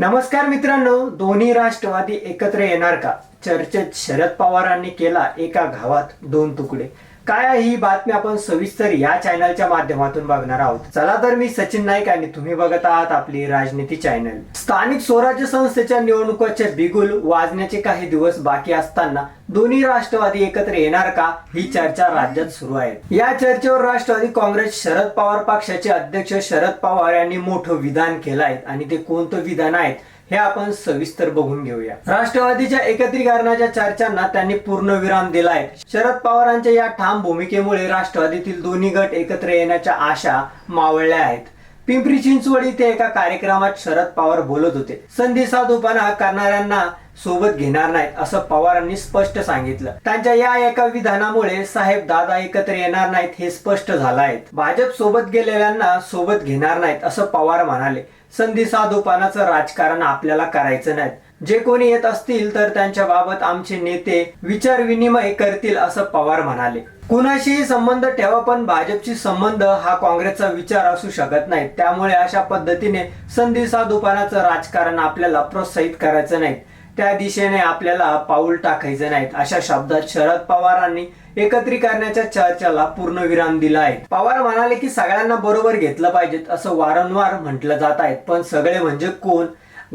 नमस्कार मित्रांनो दोन्ही राष्ट्रवादी एकत्र येणार का? चर्चेत शरद पवारांनी केला एका घावात दोन तुकडे. काय ही बातमी आपण सविस्तर या चॅनलच्या माध्यमातून बघणार आहोत. चला तर मी सचिन नाईक आणि तुम्ही बघत आहात आपली राजनीती चॅनल स्थानिक स्वराज्य संस्थेच्या निवडणुकाचे बिगुल वाजण्याचे काही दिवस बाकी असताना दोन्ही राष्ट्रवादी एकत्र येणार का ही चर्चा राज्यात सुरू आहे. या चर्चेवर राष्ट्रवादी काँग्रेस शरद पवार पक्षाचे अध्यक्ष शरद पवार यांनी मोठं विधान केलं आहे आणि ते कोणतं विधान आहेत हे आपण सविस्तर बघून घेऊया. राष्ट्रवादीच्या एकत्रीकरणाच्या चर्चांना त्यांनी पूर्ण विराम दिलाय. शरद पवारांच्या या ठाम भूमिकेमुळे राष्ट्रवादीतील दोन्ही गट एकत्र येण्याच्या आशा मावळल्या आहेत. पिंपरी चिंचवड इथे एका कार्यक्रमात शरद पवार बोलत होते. संधी साधूपणा करणाऱ्यांना सोबत घेणार नाहीत असं पवारांनी स्पष्ट सांगितलं. त्यांच्या या एका विधानामुळे साहेब दादा एकत्र येणार नाहीत हे स्पष्ट झालं आहे. भाजप सोबत गेलेल्यांना सोबत घेणार नाहीत असं पवार म्हणाले. संधी साधूपणाचं राजकारण आपल्याला करायचं नाही जे कोणी येत असतील तर त्यांच्या बाबत आमचे नेते विचार विनिमय करतील असं पवार म्हणाले. कुणाशीही संबंध ठेवा पण भाजपशी संबंध हा काँग्रेसचा विचार असू शकत नाही. त्यामुळे अशा पद्धतीने संधी साधूपणाचं राजकारण आपल्याला प्रोत्साहित करायचं नाही. त्या दिशेने आपल्याला पाऊल टाकायचं नाहीत अशा शब्दात शरद पवारांनी एकत्रीकरणाच्या चर्चेला पूर्ण विराम दिला आहे. पवार म्हणाले की सगळ्यांना बरोबर घेतलं पाहिजेत असं वारंवार म्हटलं जात आहे. पण सगळे म्हणजे कोण?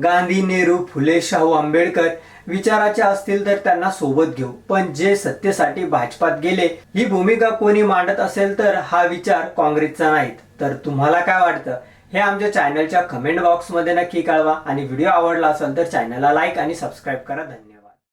गांधी नेहरू फुले शाहू आंबेडकर विचाराचे असतील तर त्यांना सोबत घेऊ. पण जे सत्तेसाठी भाजपात गेले ही भूमिका कोणी मांडत असेल तर हा विचार काँग्रेसचा नाहीत. तर तुम्हाला काय वाटतं? हे आमच्या चॅनलच्या कमेंट बॉक्समध्ये नक्की कळवा. आणि व्हिडिओ आवडला असेल तर चॅनलला लाईक आणि सबस्क्राईब करा. धन्यवाद.